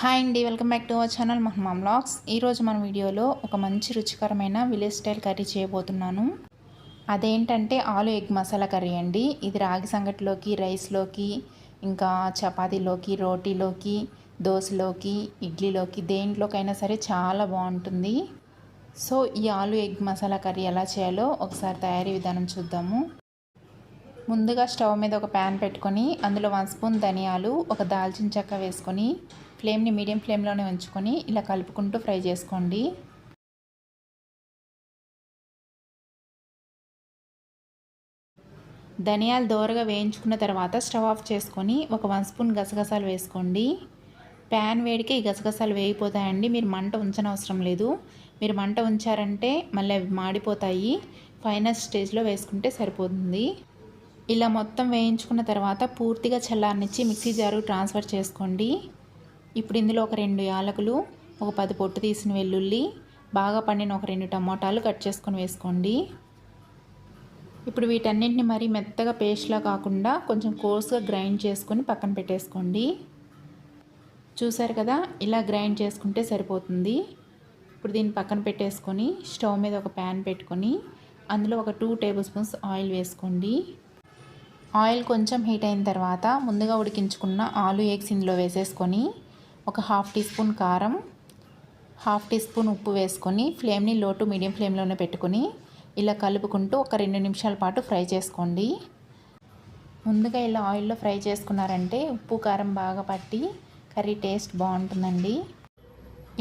Hi అండి welcome back to our channel మహమ్మా blogs ఈరోజు మన వీడియోలో ఒక మంచి రుచికరమైన విలేజ్ స్టైల్ కర్రీ చేయబోతున్నాను. అదేంటంటే ఆలు ఎగ్ మసాలా కర్రీ అండి. ఇది రాగి సంగటిలోకి రైస్లోకి ఇంకా చపాతీలోకి రోటీలోకి దోశలోకి ఇడ్లీలోకి దేంట్లోకైనా సరే చాలా బాగుంటుంది. సో ఈ ఆలు ఎగ్ మసాలా కర్రీ ఎలా చేయాలో ఒకసారి తయారీ విధానం చూద్దాము. ముందుగా స్టవ్ మీద ఒక ప్యాన్ పెట్టుకొని అందులో వన్ స్పూన్ ధనియాలు ఒక దాల్చిన చెక్క వేసుకొని ఫ్లేమ్ని మీడియం ఫ్లేమ్లోనే ఉంచుకొని ఇలా కలుపుకుంటూ ఫ్రై చేసుకోండి. ధనియాలు దోరగా వేయించుకున్న తర్వాత స్టవ్ ఆఫ్ చేసుకొని ఒక వన్ స్పూన్ గసగసాలు వేసుకోండి. ప్యాన్ వేడికి ఈ గసగసాలు వేగిపోతాయండి. మీరు మంట ఉంచనవసరం లేదు. మీరు మంట ఉంచారంటే మళ్ళీ అవి మాడిపోతాయి. ఫైనల్ స్టేజ్లో వేసుకుంటే సరిపోతుంది. ఇలా మొత్తం వేయించుకున్న తర్వాత పూర్తిగా చల్లారనిచ్చి మిక్సీ జారు ట్రాన్స్ఫర్ చేసుకోండి. ఇప్పుడు ఇందులో ఒక రెండు యాలకులు ఒక పది పొట్టు తీసిన వెల్లుల్లి బాగా పండిన ఒక రెండు టమోటాలు కట్ చేసుకొని వేసుకోండి. ఇప్పుడు వీటన్నింటిని మరీ మెత్తగా పేస్ట్లా కాకుండా కొంచెం కోర్స్గా గ్రైండ్ చేసుకొని పక్కన పెట్టేసుకోండి. చూసారు కదా ఇలా గ్రైండ్ చేసుకుంటే సరిపోతుంది. ఇప్పుడు దీన్ని పక్కన పెట్టేసుకొని స్టవ్ మీద ఒక ప్యాన్ పెట్టుకొని అందులో ఒక టూ టేబుల్ స్పూన్స్ ఆయిల్ వేసుకోండి. ఆయిల్ కొంచెం హీట్ అయిన తర్వాత ముందుగా ఉడికించుకున్న ఆలు ఎగ్స్ ఇందులో వేసేసుకొని ఒక హాఫ్ టీ స్పూన్ కారం హాఫ్ టీ స్పూన్ ఉప్పు వేసుకొని ఫ్లేమ్ని లో టు మీడియం ఫ్లేమ్లోనే పెట్టుకొని ఇలా కలుపుకుంటూ ఒక రెండు నిమిషాల పాటు ఫ్రై చేసుకోండి. ముందుగా ఇలా ఆయిల్లో ఫ్రై చేసుకున్నారంటే ఉప్పు కారం బాగా పట్టి కర్రీ టేస్ట్ బాగుంటుందండి.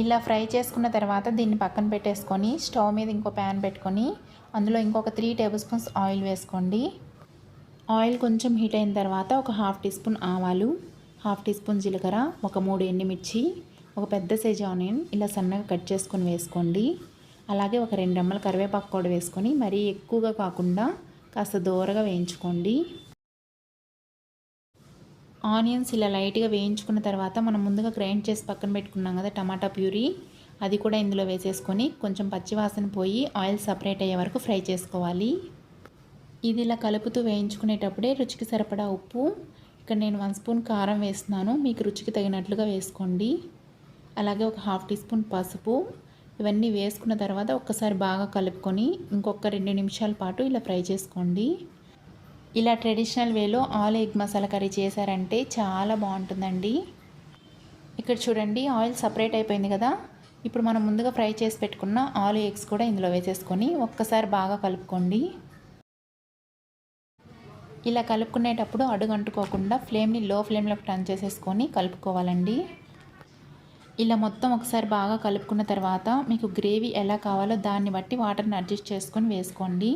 ఇలా ఫ్రై చేసుకున్న తర్వాత దీన్ని పక్కన పెట్టేసుకొని స్టవ్ మీద ఇంకో ప్యాన్ పెట్టుకొని అందులో ఇంకొక త్రీ టేబుల్ స్పూన్స్ ఆయిల్ వేసుకోండి. ఆయిల్ కొంచెం హీట్ అయిన తర్వాత ఒక హాఫ్ టీ స్పూన్ ఆవాలు హాఫ్ టీ స్పూన్ జీలకర్ర ఒక మూడు ఎండుమిర్చి ఒక పెద్ద సైజ్ ఆనియన్ ఇలా సన్నగా కట్ చేసుకొని వేసుకోండి. అలాగే ఒక రెండు రెమ్మల కరివేపాకు కూడా వేసుకొని మరీ ఎక్కువగా కాకుండా కాస్త దూరగా వేయించుకోండి. ఆనియన్స్ ఇలా లైట్గా వేయించుకున్న తర్వాత మనం ముందుగా గ్రైండ్ చేసి పక్కన పెట్టుకున్నాం కదా టమాటా ప్యూరీ అది కూడా ఇందులో వేసేసుకొని కొంచెం పచ్చివాసన పోయి ఆయిల్ సపరేట్ అయ్యే వరకు ఫ్రై చేసుకోవాలి. ఇది ఇలా కలుపుతూ వేయించుకునేటప్పుడే రుచికి సరిపడా ఉప్పు ఇక్కడ నేను వన్ స్పూన్ కారం వేస్తున్నాను. మీకు రుచికి తగినట్లుగా వేసుకోండి. అలాగే ఒక హాఫ్ టీ స్పూన్ పసుపు. ఇవన్నీ వేసుకున్న తర్వాత ఒక్కసారి బాగా కలుపుకొని ఇంకొక రెండు నిమిషాల పాటు ఇలా ఫ్రై చేసుకోండి. ఇలా ట్రెడిషనల్ వేలో ఆల్ ఎగ్ మసాలా కర్రీ చేశారంటే చాలా బాగుంటుందండి. ఇక్కడ చూడండి ఆయిల్ సపరేట్ అయిపోయింది కదా. ఇప్పుడు మనం ముందుగా ఫ్రై చేసి పెట్టుకున్న ఆలు ఎగ్స్ కూడా ఇందులో వేసేసుకొని ఒక్కసారి బాగా కలుపుకోండి. ఇలా కలుపుకునేటప్పుడు అడుగు అంటుకోకుండా ఫ్లేమ్ని లో ఫ్లేమ్లోకి టర్న్ చేసేసుకొని కలుపుకోవాలండి. ఇలా మొత్తం ఒకసారి బాగా కలుపుకున్న తర్వాత మీకు గ్రేవీ ఎలా కావాలో దాన్ని బట్టి వాటర్ని అడ్జస్ట్ చేసుకొని వేసుకోండి.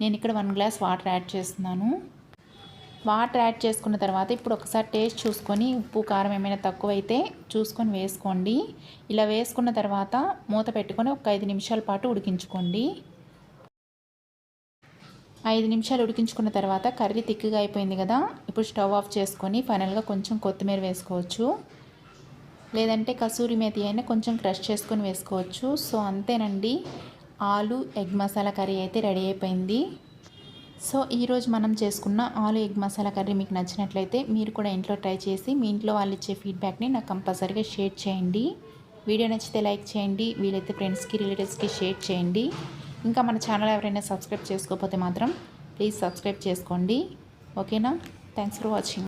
నేను ఇక్కడ వన్ గ్లాస్ వాటర్ యాడ్ చేస్తున్నాను. వాటర్ యాడ్ చేసుకున్న తర్వాత ఇప్పుడు ఒకసారి టేస్ట్ చూసుకొని ఉప్పు కారం ఏమైనా తక్కువైతే చూసుకొని వేసుకోండి. ఇలా వేసుకున్న తర్వాత మూత పెట్టుకొని ఒక ఐదు నిమిషాల పాటు ఉడికించుకోండి. ఐదు నిమిషాలు ఉడికించుకున్న తర్వాత కర్రీ తిక్కుగా అయిపోయింది కదా ఇప్పుడు స్టవ్ ఆఫ్ చేసుకొని ఫైనల్గా కొంచెం కొత్తిమీర వేసుకోవచ్చు. లేదంటే కసూరి మేతి అయినా కొంచెం క్రష్ చేసుకొని వేసుకోవచ్చు. సో అంతేనండి. ఆలు ఎగ్ మసాలా కర్రీ అయితే రెడీ అయిపోయింది. సో ఈరోజు మనం చేసుకున్న ఆలు ఎగ్ మసాలా కర్రీ మీకు నచ్చినట్లయితే మీరు కూడా ఇంట్లో ట్రై చేసి మీ ఇంట్లో వాళ్ళు ఇచ్చే ఫీడ్బ్యాక్ని నాకు కంపల్సరీగా షేర్ చేయండి. వీడియో నచ్చితే లైక్ చేయండి. వీలైతే ఫ్రెండ్స్కి రిలేటివ్స్కి షేర్ చేయండి. ఇంకా మన ఛానల్ ఎవరైనా సబ్స్క్రైబ్ చేసుకోకపోతే మాత్రం ప్లీజ్ సబ్స్క్రైబ్ చేసుకోండి. ఓకేనా? Thanks for watching